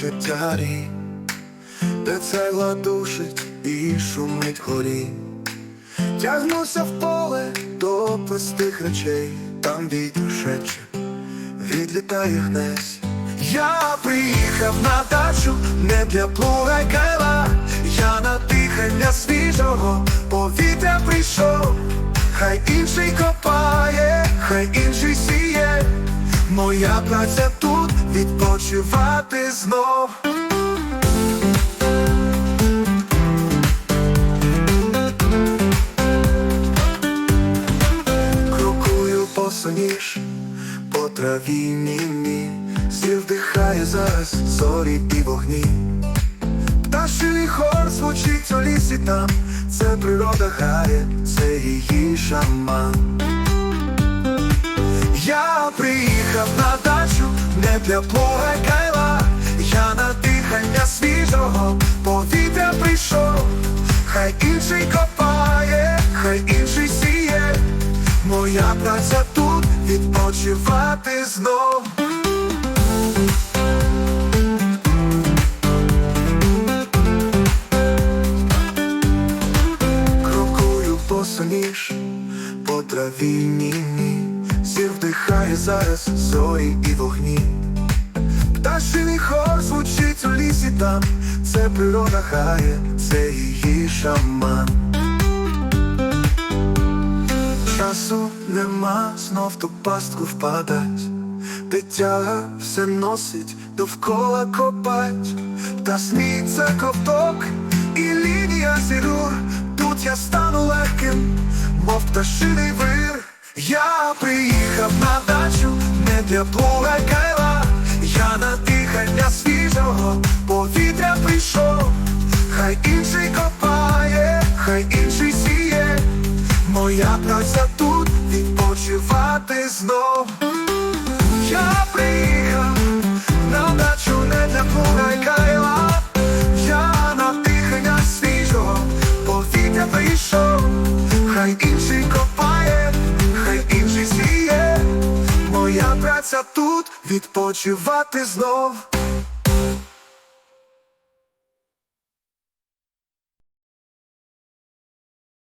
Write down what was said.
життя рій, де цегла душить і шумить горі. Тягнуся в поле до пустих речей, там вітер шепче, відлітає гнесь. Я приїхав на дачу не для кайла, я на дихання свіжого повітря прийшов, хай інший копає, хай інший сіє, моя праця тут відпочивати знов. Крокую босоніж по траві німі, Зір вдихає зараз зорі і вогні. Пташиний хор звучить у лісі там, це природа грає, це її шаман. Я приїхав на дачу не для плуга кайла, я на дихання свіжого повітря прийшов, хай інший копає, хай інший сіє, моя праця тут відпочивати знов. Крокую босоніж по траві ніні, Зір вдихає зараз зорі і вогні. Пташиний хор звучить у лісі там, це природа грає, це її шаман. Часу нема, знов ту пастку впадать, де тяга все носить, довкола копать, та сміється ковток і лінія зірур, тут я стану легким, мов пташиний вир. Я приїхав на дачу не для плуга кайла, я на дихання свіжого повітря прийшов, хай інший копає, хай інший сіє. Моя праця тут відпочивати знов. Я приїхав на дачу не для плуга кайла. Я на дихання свіжого повітря прийшов. Хай інший копає, Моя праця тут відпочивати знов.